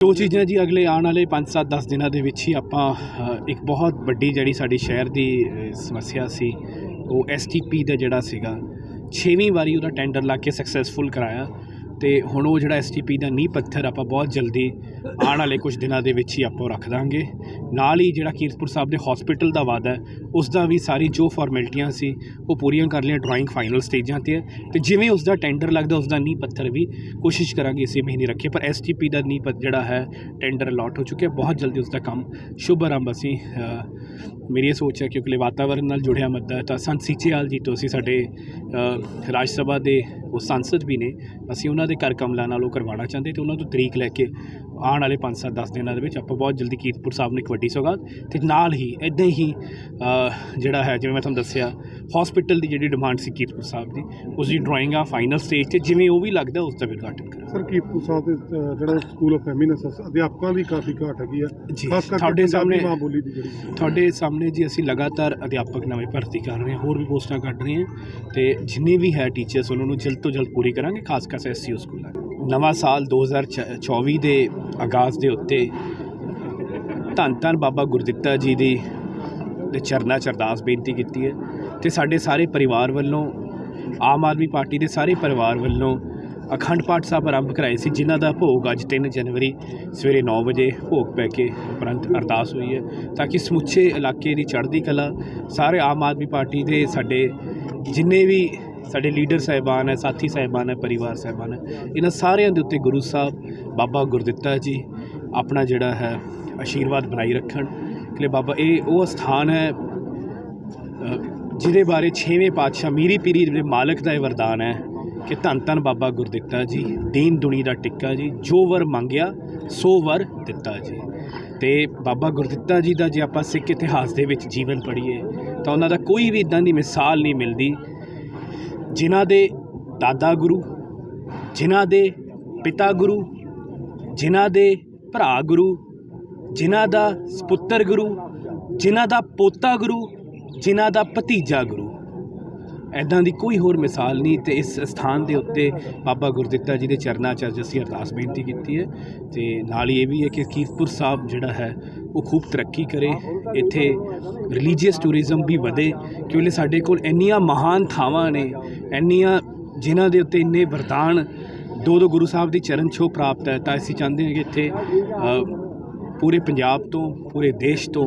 ਦੋ ਚੀਜ਼ਾਂ ਜੀ ਅਗਲੇ ਆਉਣ ਵਾਲੇ 5-7 10 ਦਿਨਾਂ ਦੇ ਵਿੱਚ ਹੀ ਆਪਾਂ ਇੱਕ ਬਹੁਤ ਵੱਡੀ ਜਿਹੜੀ ਸਾਡੀ ਸ਼ਹਿਰ ਦੀ ਸਮੱਸਿਆ ਸੀ, ਉਹ ਐਸਟੀਪੀ ਦਾ ਜਿਹੜਾ ਸੀਗਾ, ਛੇਵੀਂ ਵਾਰੀ ਉਹਦਾ ਟੈਂਡਰ ਲਾ ਕੇ ਸਕਸੈਸਫੁਲ ਕਰਾਇਆ। ਤੇ ਹੁਣ ਉਹ ਜਿਹੜਾ ਐਸਟੀਪੀ ਦਾ ਨੀਂਹ ਪੱਥਰ ਆਪਾਂ ਬਹੁਤ ਜਲਦੀ ਆਉਣ ਵਾਲੇ ਕੁਝ ਦਿਨਾਂ ਦੇ ਵਿੱਚ ਹੀ ਆਪਾਂ ਉਹ ਰੱਖ ਦਾਂਗੇ। ਨਾਲ ਹੀ ਜਿਹੜਾ ਕੀਰਤਪੁਰ ਸਾਹਿਬ ਦੇ ਹਸਪੀਟਲ ਦਾ ਵਾਅਦਾ ਉਸ ਦਾ ਵੀ ਸਾਰੀ ਜੋ ਫਾਰਮੈਲਿਟੀਆਂ ਸੀ, ਉਹ ਪੂਰੀਆਂ ਕਰ ਲਈਆਂ ਡਰਾਇੰਗ ਫਾਈਨਲ ਸਟੇਜਾਂ ਤੇ ਹੈ। ਤੇ ਜਿਵੇਂ ਉਸ ਦਾ ਟੈਂਡਰ ਲੱਗਦਾ ਉਸ ਦਾ ਨੀਂਹ ਪੱਥਰ ਵੀ ਕੋਸ਼ਿਸ਼ ਕਰਾਂਗੇ ਇਸੇ ਮਹੀਨੇ ਰੱਖੀਏ ਪਰ ਐਸਟੀਪੀ ਦਾ ਨੀਂਹ ਪੱਥਰ ਜਿਹੜਾ ਹੈ ਟੈਂਡਰ ਅਲਾਟ ਹੋ ਚੁੱਕਿਆ। ਬਹੁਤ ਜਲਦੀ ਉਸ ਦਾ ਕੰਮ ਸ਼ੁਭ ਆਰੰਭ ਅਸੀਂ ਮੇਰੀ ਇਹ ਸੋਚ ਹੈ ਕਿ ਕਿਉਂਕਿ ਵਾਤਾਵਰਣ ਨਾਲ ਜੁੜਿਆ ਮੁੱਦਾ ਹੈ, ਤਾਂ ਸੰਤ ਸੀਚੇਵਾਲ ਜੀ ਤੋਂ ਅਸੀਂ ਸਾਡੇ ਰਾਜ ਸਭਾ ਦੇ ਉਹ ਸੰਸਦ ਵੀ ਨੇ, ਅਸੀਂ ਉਹਨਾਂ ਦੇ ਕਰ ਕਮਲਾਂ ਨਾਲ ਉਹ ਕਰਵਾਉਣਾ ਚਾਹੁੰਦੇ ਤੇ ਉਹਨਾਂ ਤੋਂ ਤਰੀਕ ਲੈ ਕੇ ਆਉਣ ਵਾਲੇ 5-7 10 ਦਿਨਾਂ ਦੇ ਵਿੱਚ ਆਪਾਂ ਬਹੁਤ ਜਲਦੀ ਕੀਰਤਪੁਰ ਸਾਹਿਬ ਨੂੰ ਇੱਕ ਵੱਡੀ ਸੌਗਾਤ ਤੇ ਨਾਲ ਹੀ ਇਦਾਂ ਹੀ ਜਿਹੜਾ ਹੈ, ਜਿਵੇਂ ਮੈਂ ਤੁਹਾਨੂੰ ਦੱਸਿਆ ਹਸਪੀਟਲ ਦੀ ਜਿਹੜੀ ਡਿਮਾਂਡ ਸੀ ਕੀਰਤਪੁਰ ਸਾਹਿਬ ਦੀ ਉਸ ਦੀ ਡਰਾਇੰਗ ਆ ਫਾਈਨਲ ਸਟੇਜ ਤੇ ਜਿਵੇਂ ਉਹ ਵੀ ਲੱਗਦਾ ਉਸ ਦਾ ਵੀ ਉਦਘਾਟਨ ਕਰਾਂਗੇ। ਸਰ ਕੀਰਤਪੁਰ ਸਾਹਿਬ ਦੇ ਅ, ਜਿਹੜਾ ਸਕੂਲ ਆਫ ਫੈਮਿਨਿਸਟ ਅਧਿਆਪਕਾਂ ਦੀ ਕਾਫੀ ਘਾਟ ਹੈਗੀ ਆ। ਜੀ, ਖਾਸ ਕਰਕੇ ਤੁਹਾਡੇ ਸਾਹਮਣੇ- ਮਾਂ ਬੋਲੀ ਦੀ ਜਿਹੜੀ ਤੁਹਾਡੇ ਸਾਹਮਣੇ ਜੀ ਅਸੀਂ ਲਗਾਤਾਰ ਅਧਿਆਪਕ ਨਵੇਂ ਭਰਤੀ ਕਰ ਰਹੇ ਹਾਂ ਹੋਰ ਵੀ ਪੋਸਟਾਂ ਕੱਢ ਰਹੇ ਹਾਂ ਤੇ ਜਿੰਨੇ ਵੀ ਹੈ ਟੀਚਰਸ ਉਹਨਾਂ ਨੂੰ ਜਲਦ ਤੋਂ ਜਲਦ ਪੂਰੀ ਕਰਾਂਗੇ ਖਾਸ ਕਰ ਐਸਸੀਓ ਸਕੂਲਾਂ 'ਚ। ਨਵਾਂ ਸਾਲ 2024 ਦੇ ਆਗਾਜ਼ ਦੇ ਉੱਤੇ ਧੰਨ ਧੰਨ ਬਾਬਾ ਗੁਰਦਿੱਤਾ ਜੀ ਦੀ ਦੇ ਚਰਨਾਂ 'ਚ ਅਰਦਾਸ ਬੇਨਤੀ ਕੀਤੀ ਹੈ। ਤੇ ਸਾਡੇ ਸਾਰੇ ਪਰਿਵਾਰ ਵੱਲੋਂ, ਆਮ ਆਦਮੀ ਪਾਰਟੀ ਦੇ ਸਾਰੇ ਪਰਿਵਾਰ ਵੱਲੋਂ ਅਖੰਡ ਪਾਠ ਸਾਹਿਬ ਆਰੰਭ ਕਰਾਏ ਸੀ, ਜਿਨ੍ਹਾਂ ਦਾ ਭੋਗ ਅੱਜ 3 ਜਨਵਰੀ ਸਵੇਰੇ 9 ਵਜੇ ਭੋਗ ਪੈ ਕੇ ਉਪਰੰਤ ਅਰਦਾਸ ਹੋਈ ਹੈ, ਤਾਂ ਕਿ ਸਮੁੱਚੇ ਇਲਾਕੇ ਦੀ ਚੜ੍ਹਦੀ ਕਲਾ, ਸਾਰੇ ਆਮ ਆਦਮੀ ਪਾਰਟੀ ਦੇ ਸਾਡੇ ਜਿੰਨੇ ਵੀ ਸਾਡੇ ਲੀਡਰ ਸਾਹਿਬਾਨ ਹੈ, ਸਾਥੀ ਸਾਹਿਬਾਨ ਹੈ, ਪਰਿਵਾਰ ਸਾਹਿਬਾਨ ਹੈ, ਇਹਨਾਂ ਸਾਰਿਆਂ ਦੇ ਉੱਤੇ ਗੁਰੂ ਸਾਹਿਬ, ਬਾਬਾ ਗੁਰਦਿੱਤਾ ਜੀ ਆਪਣਾ ਜਿਹੜਾ ਹੈ ਆਸ਼ੀਰਵਾਦ ਬਣਾਈ ਰੱਖਣ। ਕਿ ਬਾਬਾ, ਇਹ ਉਹ ਸਥਾਨ ਹੈ ਜਿਹਦੇ ਬਾਰੇ 6ਵੇਂ ਪਾਤਸ਼ਾਹ ਮੀਰੀ ਪੀਰੀ ਦੇ ਮਾਲਕ ਦਾ ਇਹ ਵਰਦਾਨ ਹੈ ਕਿ ਧੰਨ ਧੰਨ ਬਾਬਾ ਗੁਰਦਿੱਤਾ ਜੀ, ਦੀਨ ਦੁਨੀ ਦਾ ਟਿੱਕਾ ਜੀ, ਜੋ ਵਰ ਮੰਗਿਆ, ਸੋ ਵਰ ਦਿੱਤਾ ਜੀ। ਤੇ ਬਾਬਾ ਗੁਰਦਿੱਤਾ ਜੀ ਦਾ ਜੇ ਆਪਾਂ ਸਿੱਖ ਇਤਿਹਾਸ ਦੇ ਵਿੱਚ ਜੀਵਨ ਪੜ੍ਹੀਏ, ਤਾਂ ਉਹਨਾਂ ਦਾ ਕੋਈ ਵੀ ਇਦਾਂ ਦੀ ਮਿਸਾਲ ਨਹੀਂ ਮਿਲਦੀ, ਜਿਨ੍ਹਾਂ ਦੇ ਦਾਦਾ ਗੁਰੂ, ਜਿਨ੍ਹਾਂ ਦੇ ਪਿਤਾ ਗੁਰੂ, ਜਿਨ੍ਹਾਂ ਦੇ ਭਰਾ ਗੁਰੂ, ਜਿਨ੍ਹਾਂ ਦਾ ਸਪੁੱਤਰ ਗੁਰੂ, ਜਿਨ੍ਹਾਂ ਦਾ ਪੋਤਾ ਗੁਰੂ ਜਿਨ੍ਹਾਂ ਦਾ ਭਤੀਜਾ ਗੁਰੂ। ਐਦਾਂ ਦੀ ਕੋਈ ਹੋਰ ਮਿਸਾਲ ਨਹੀਂ ਤੇ ਇਸ ਸਥਾਨ ਦੇ ਉੱਤੇ ਬਾਬਾ ਗੁਰਦਿੱਤਾ ਜੀ ਦੇ ਚਰਨਾਂ 'ਚ ਅੱਜ ਅਸੀਂ ਅਰਦਾਸ ਬੇਨਤੀ ਕੀਤੀ ਹੈ ਤੇ ਨਾਲ ਹੀ ਇਹ ਵੀ ਹੈ ਕਿ ਕੀਰਤਪੁਰ ਸਾਹਿਬ ਜਿਹੜਾ ਹੈ, ਉਹ ਖੂਬ ਤਰੱਕੀ ਕਰੇ। ਇੱਥੇ ਰਿਲੀਜੀਅਸ ਟੂਰਿਜ਼ਮ ਵੀ ਵਧੇ ਕਿਉਂਕਿ ਸਾਡੇ ਕੋਲ ਇੰਨੀਆਂ ਮਹਾਨ ਥਾਵਾਂ ਨੇ, ਇੰਨੀਆਂ ਜਿਨ੍ਹਾਂ ਦੇ ਉੱਤੇ ਇੰਨੇ ਵਰਦਾਨ ਦੋ ਦੋ ਗੁਰੂ ਸਾਹਿਬ ਦੀ ਚਰਨ ਛੋਹ ਪ੍ਰਾਪਤ ਹੈ। ਤਾਂ ਅਸੀਂ ਚਾਹੁੰਦੇ ਹਾਂ ਕਿ ਇੱਥੇ ਪੂਰੇ ਪੰਜਾਬ ਤੋਂ, ਪੂਰੇ ਦੇਸ਼ ਤੋਂ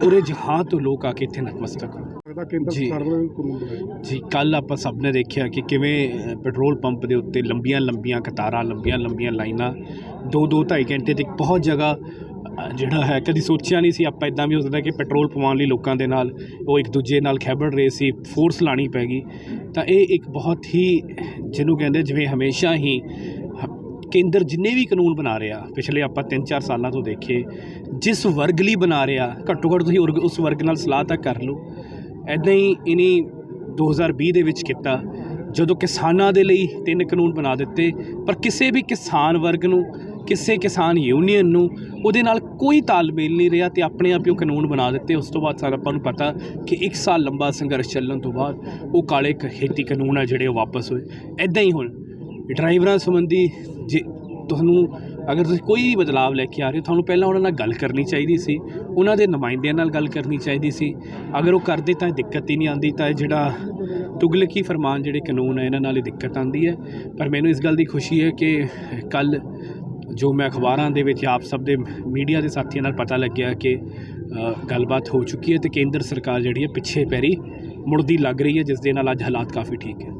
ਪੂਰੇ ਜਹਾਨ ਤੋਂ ਲੋਕ ਆ ਕੇ ਇੱਥੇ ਨਤਮਸਤਕ ਹੋਣ। ਲੱਗਦਾ ਕੇਂਦਰ ਜੀ। ਸਰਕਾਰ ਵੱਲੋਂ ਵੀ ਕਾਨੂੰਨ ਬਣਾਏ। ਜੀ ਕੱਲ ਆਪਾਂ ਸਭ ਨੇ ਦੇਖਿਆ ਕਿ ਕਿਵੇਂ ਪੈਟਰੋਲ ਪੰਪ ਦੇ ਉੱਤੇ ਲੰਬੀਆਂ ਲੰਬੀਆਂ ਕਤਾਰਾਂ ਲੰਬੀਆਂ ਲੰਬੀਆਂ ਲਾਈਨਾਂ ਦੋ ਦੋ ਢਾਈ ਘੰਟੇ ਤੱਕ ਬਹੁਤ ਜਗ੍ਹਾ ਅ, ਜਿਹੜਾ ਹੈ ਕਦੀ ਸੋਚਿਆ ਨਹੀਂ ਸੀ ਆਪਾਂ ਇਦਾਂ ਵੀ ਹੋ ਸਕਦਾ ਕਿ ਪੈਟਰੋਲ ਪਵਾਉਣ ਲਈ ਲੋਕਾਂ ਦੇ ਨਾਲ ਉਹ ਇੱਕ ਦੂਜੇ ਨਾਲ ਖੈਬੜ ਰਹੇ ਸੀ ਫੋਰਸ ਲਾਣੀ ਪੈ ਗਈ। ਤਾਂ ਇਹ ਇੱਕ ਬਹੁਤ ਹੀ ਜਿਹਨੂੰ ਕਹਿੰਦੇ ਜਿਵੇਂ ਹਮੇਸ਼ਾ ਹ- ਕੇਂਦਰ ਜਿੰਨੇ ਵੀ ਕਾਨੂੰਨ ਬਣਾ ਰਿਹਾ, ਪਿਛਲੇ ਆਪਾਂ 3-4 ਸਾਲਾਂ ਤੋਂ ਦੇਖੇ, ਜਿਸ ਵਰਗ ਲਈ ਬਣਾ ਰਿਹਾ ਘੱਟੋ ਘੱਟ ਤੁਸੀਂ ਉਰਗ- ਉਸ ਵਰਗ ਨਾਲ ਸਲਾਹ ਤਾਂ ਕਰ ਲਓ। ਐਦਾਂ ਹੀ ਇਨੀ 2020 ਦੇ ਵਿੱਚ ਕੀਤਾ, ਜਦੋਂ ਕਿਸਾਨਾਂ ਦੇ ਲਈ ਤਿੰਨ ਕਾਨੂੰਨ ਬਣਾ ਦਿੱਤੇ, ਪਰ ਕਿਸੇ ਵੀ ਕਿਸਾਨ ਵਰਗ ਨੂੰ, ਕਿਸੇ ਕਿਸਾਨ ਯੂਨੀਅਨ ਨੂੰ, ਉਹਦੇ ਨਾਲ ਕੋਈ ਤਾਲਮੇਲ ਨਹੀਂ ਰਿਹਾ ਤੇ ਆਪਣੇ ਆਪ ਹੀ ਉਹ ਕਾਨੂੰਨ ਬਣਾ ਦਿੱਤੇ। ਉਸ ਤੋਂ ਬਾਅਦ ਸਾਰਾ ਆਪਾਂ ਨੂੰ ਪਤਾ ਕਿ ਇੱਕ ਸਾਲ ਲੰਬਾ ਸੰਘਰਸ਼ ਚੱਲਣ ਤੋਂ ਬਾਅਦ ਉਹ ਕਾਲੇ ਖੇਤੀ ਕਾਨੂੰਨ ਆ ਜਿਹੜੇ ਉਹ ਵਾਪਸ ਹੋਏ। ਐਦਾਂ ਹੀ ਹੁਣ ਡਰਾਈਵਰਾਂ ਸੰਬੰਧੀ ਜੇ ਤੁਹਾਨੂੰ ਅਗਰ ਤੁਸੀਂ ਕੋਈ ਵੀ ਬਦਲਾਵ ਲੈ ਕੇ ਆ ਰਹੇ ਹੋ, ਤੁਹਾਨੂੰ ਪਹਿਲਾਂ ਉਹਨਾਂ ਨਾਲ ਗੱਲ ਕਰਨੀ ਚਾਹੀਦੀ ਸੀ, ਉਹਨਾਂ ਦੇ ਨੁਮਾਇੰਦਿਆਂ ਨਾਲ ਗੱਲ ਕਰਨੀ ਚਾਹੀਦੀ ਸੀ। ਅਗਰ ਉਹ ਕਰਦੇ ਤਾਂ ਇਹ ਦਿੱਕਤ ਹੀ ਨਹੀਂ ਆਉਂਦੀ, ਤਾਂ ਇਹ ਜਿਹੜਾ ਤੁਗਲਕੀ ਫਰਮਾਨ ਜਿਹੜੇ ਕਾਨੂੰਨ ਹੈ ਇਹਨਾਂ ਨਾਲ ਹੀ ਦਿੱਕਤ ਆਉਂਦੀ ਹੈ। ਪਰ ਮੈਨੂੰ ਇਸ ਗੱਲ ਦੀ ਖੁਸ਼ੀ ਹੈ ਕਿ ਕੱਲ ਜੋ ਮੈਂ ਅਖਬਾਰਾਂ ਦੇ ਵਿੱਚ, ਆਪ ਸਭ ਦੇ ਮੀਡੀਆ ਦੇ ਸਾਥੀਆਂ ਨਾਲ ਪਤਾ ਲੱਗਿਆ ਕਿ ਗੱਲਬਾਤ ਹੋ ਚੁੱਕੀ ਹੈ ਤੇ ਕੇਂਦਰ ਸਰਕਾਰ ਜਿਹੜੀ ਹੈ ਪਿੱਛੇ ਪੈਰੀ ਮੁੜਦੀ ਲੱਗ ਰਹੀ ਹੈ, ਜਿਸ ਦੇ ਨਾਲ ਅੱਜ ਹਾਲਾਤ ਕਾਫੀ ਠੀਕ ਹੈ।